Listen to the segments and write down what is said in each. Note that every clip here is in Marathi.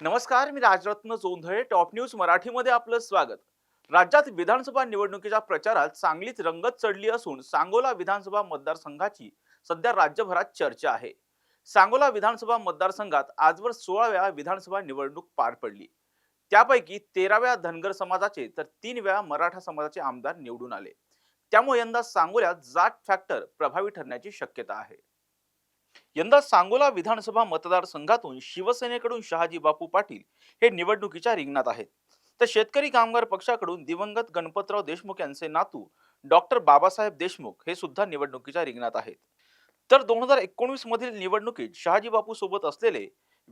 नमस्कार मी राजरत्न जोंधळे टॉप न्यूज मराठीमध्ये आपलं स्वागत. राज्यात विधानसभा निवडणुकीच्या प्रचारात चांगलीच रंगत चढली असून सांगोला विधानसभा मतदारसंघाची सध्या राज्यभरात चर्चा आहे. सांगोला विधानसभा मतदारसंघात आजवर सोळाव्या विधानसभा निवडणूक पार पडली. त्यापैकी तेराव्या धनगर समाजाचे तर तीन वेळा मराठा समाजाचे आमदार निवडून आले. त्यामुळे यंदा सांगोल्यात जाट फॅक्टर प्रभावी ठरण्याची शक्यता आहे. यंदा सांगोला विधानसभा मतदारसंघातून शिवसेनेकडून शहाजी बापू पाटील हे निवडणुकीच्या रिंगणात आहेत. तर शेतकरी कामगार पक्षाकडून दिवंगत गणपतराव देशमुख यांचे नातू डॉक्टर बाबासाहेब देशमुख हे सुद्धा निवडणुकीच्या रिंगणात आहेत. तर दोन हजार एकोणवीस मधील निवडणुकीत शहाजी बापू सोबत असलेले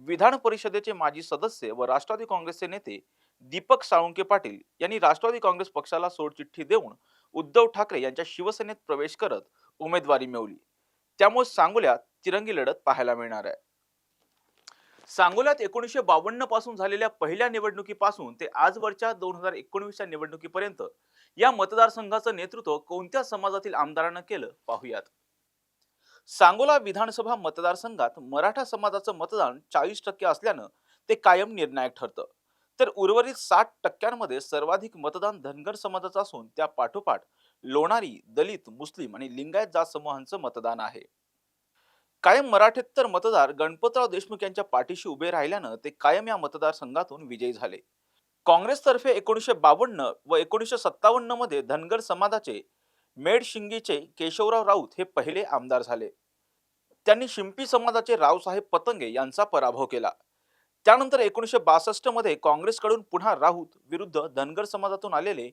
विधान परिषदेचे माजी सदस्य व राष्ट्रवादी काँग्रेसचे नेते दीपक साळुंके पाटील यांनी राष्ट्रवादी काँग्रेस पक्षाला सोडचिठ्ठी देऊन उद्धव ठाकरे यांच्या शिवसेनेत प्रवेश करत उमेदवारी मिळवली. त्यामुळे सांगोल्यात तिरंगी लढत पाहायला मिळणार आहे. सांगोल्यात एकोणीसशे बावन्नपासून झालेल्या पहिल्या निवडणुकीपासून ते आजवरच्या दोन हजार एकोणवीसच्या निवडणुकीपर्यंत या मतदारसंघाचं नेतृत्व कोणत्या समाजातील आमदारानं केलं पाहूयात. सांगोला विधानसभा मतदारसंघात मराठा समाजाचं मतदान चाळीस टक्के असल्यानं ते कायम निर्णायक ठरतं. तर उर्वरित साठ टक्क्यांमध्ये सर्वाधिक मतदान धनगर समाजाचं असून त्या पाठोपाठ लोणारी दलित मुस्लिम आणि लिंगायत जात समूहांचं मतदान आहे. कायम मराठेतर मतदार गणपतराव देशमुख यांच्या पाठीशी उभे राहिल्यानं ते कायम या मतदारसंघातून विजयी झाले. काँग्रेसतर्फे एकोणीसशे बावन्न व एकोणीसशे सत्तावन्नमध्ये धनगर समाजाचे मेडशिंगीचे केशवराव राऊत हे पहिले आमदार झाले. त्यांनी शिंपी समाजाचे रावसाहेब पतंगे यांचा पराभव केला. त्यानंतर एकोणीसशे बासष्टमध्ये काँग्रेसकडून पुन्हा राऊत विरुद्ध धनगर समाजातून आलेले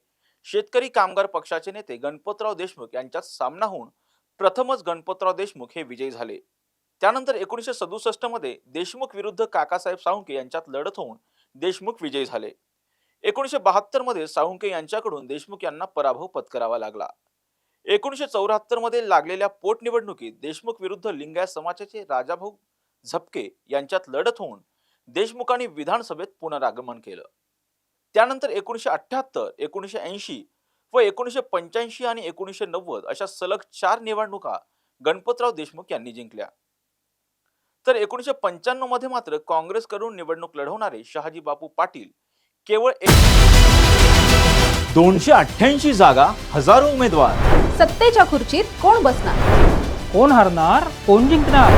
शेतकरी कामगार पक्षाचे नेते गणपतराव देशमुख यांच्यात सामना होऊन प्रथमच गणपतराव देशमुख हे विजयी झाले. त्यानंतर एकोणीसशे सदुसष्टमध्ये देशमुख विरुद्ध काकासाहेब साळुंके यांच्यात लढत होऊन देशमुख विजयी झाले. एकोणीसशे बहात्तरमध्ये साळुंके यांच्याकडून देशमुख यांना पराभव पत्करावा लागला. एकोणीसशे चौऱ्याहत्तरमध्ये लागलेल्या पोटनिवडणुकीत देशमुख विरुद्ध लिंगायत समाजाचे राजाभाऊ झपके यांच्यात लढत होऊन देशमुखांनी विधानसभेत पुनरागमन केलं. त्यानंतर एकोणीसशे अठ्ठ्याहत्तर एकोणीसशे ऐंशी व एकोणीसशे पंच्याऐंशी आणि एकोणीसशे नव्वद अशा सलग चार निवडणुका गणपतराव देशमुख यांनी जिंकल्या. तर एकोणीसशे पंच्याण्णवमध्ये मात्र काँग्रेसकडून निवडणूक लढवणारे शहाजी बापू पाटील केवळ दोनशे अठ्ठ्याऐंशी जागा हजारो उमेदवार. सत्तेच्या खुर्चीत कोण बसणार? कोण हरणार? कोण जिंकणार?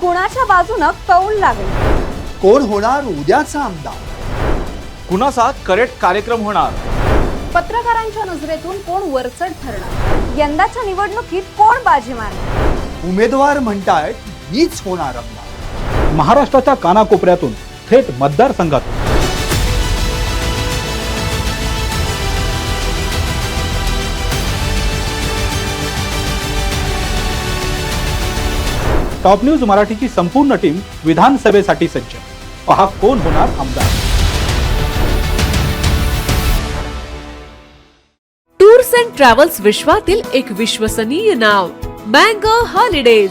कुणाच्या बाजूनं कौल लागेल? कोण होणार उद्याचा आमदार? कुणाचा करेक्ट कार्यक्रम होणार? पत्रकारांच्या नजरेतून कोण वरचढ ठरणार? यंदाच्या निवडणुकीत कोण बाजी मारणार? उमेदवार म्हणतायत हीच होणार महाराष्ट्राच्या कानाकोपऱ्यातून थेट मतदारसंघातून टॉप न्यूज मराठीची संपूर्ण टीम विधानसभेसाठी सज्ज. पहा कोण होणार आमदार. टूर्स अँड ट्रॅव्हल्स विश्वातील एक विश्वसनीय नाव मँगो हॉलिडेज.